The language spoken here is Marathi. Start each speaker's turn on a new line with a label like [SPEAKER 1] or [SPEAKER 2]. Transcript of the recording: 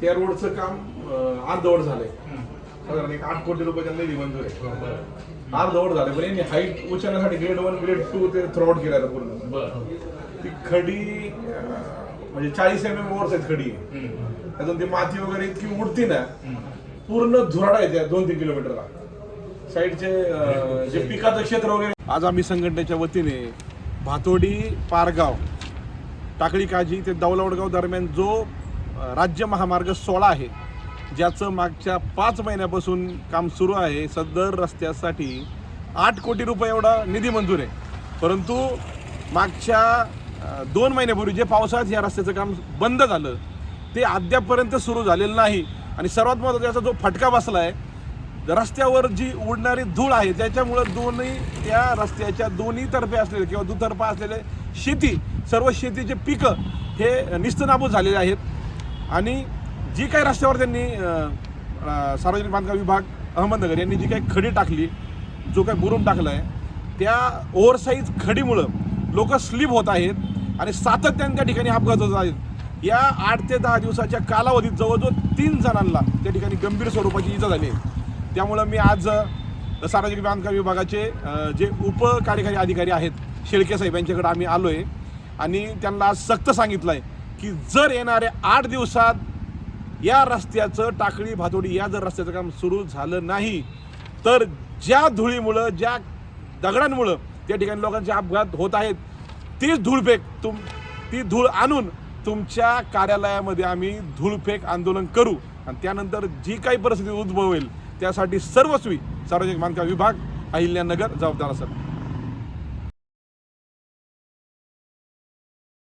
[SPEAKER 1] त्या रोडचं काम अर्धवट झालंय. साधारण एक आठ कोटी रुपयाचा निधी मंजूर आहे. अर्धवट झालं पण यांनी हाईट उचलण्यासाठी ग्रेड वन ग्रेड टू ते थ्रोआउट केलं पूर्ण. ती खडी म्हणजे चाळीस एम एम ओव्हर्स आहेत खडी त्यातून ती माती वगैरे इतकी उडती ना पूर्ण धुराडा येते दोन तीन किलोमीटरला. साईडचे जे पिकाचं क्षेत्र वगैरे. आज आम्ही संघटनेच्या वतीने भातोडी पारगाव टाकळी काजी ते दौलवडगाव दरम्यान जो राज्य महामार्ग सोळा आहे ज्याचं मागच्या पाच महिन्यापासून काम सुरू आहे सदर रस्त्यासाठी आठ कोटी रुपये एवढा निधी मंजूर आहे. परंतु मागच्या दोन महिन्यापूर्वी जे पावसाळ्यात या रस्त्याचं काम बंद झालं ते अद्यापपर्यंत सुरू झालेलं नाही. आणि सर्वात महत्त्वाचा जो फटका बसला आहे रस्त्यावर जी उडणारी धूळ आहे त्याच्यामुळं दोन्ही त्या रस्त्याच्या दोन्ही तर्फे असलेले किंवा दुतर्फा असलेले शेती सर्व शेतीचे पिकं हे निस्तनाबूत झालेले आहेत. आणि जी काही रस्त्यावर त्यांनी सार्वजनिक बांधकाम विभाग अहमदनगर यांनी जी काही खडी टाकली जो काही बुरुम टाकला आहे त्या ओव्हरसाईज खडीमुळं लोक स्लिप होत आहेत आणि सातत्याने त्या ठिकाणी अपघात होत आहेत. या आठ ते दहा दिवसाच्या कालावधीत जवळजवळ तीन जणांना त्या ठिकाणी गंभीर स्वरूपाची इजा झाली आहे. त्यामुळं मी आज सार्वजनिक बांधकाम विभागाचे जे उप कार्यकारी अधिकारी आहेत शेळके साहेब यांच्याकडे आम्ही आलो आहे आणि त्यांना आज सक्त सांगितलं आहे की जर येणाऱ्या आठ दिवसात या रस्त्याचं टाकळी भातोडी या जर रस्त्याचं काम सुरू झालं नाही तर ज्या धुळीमुळं ज्या दगडांमुळं त्या ठिकाणी लोकांचे अपघात होत आहेत तीच धूळफेक तुम ती धूळ आणून तुमच्या कार्यालयामध्ये आम्ही धूळफेक आंदोलन करू. आणि त्यानंतर जी काही परिस्थिती उद्भवेल त्यासाठी सर्वस्वी सार्वजनिक बांधकाम विभाग अहिल्यानगर जबाबदार असेल.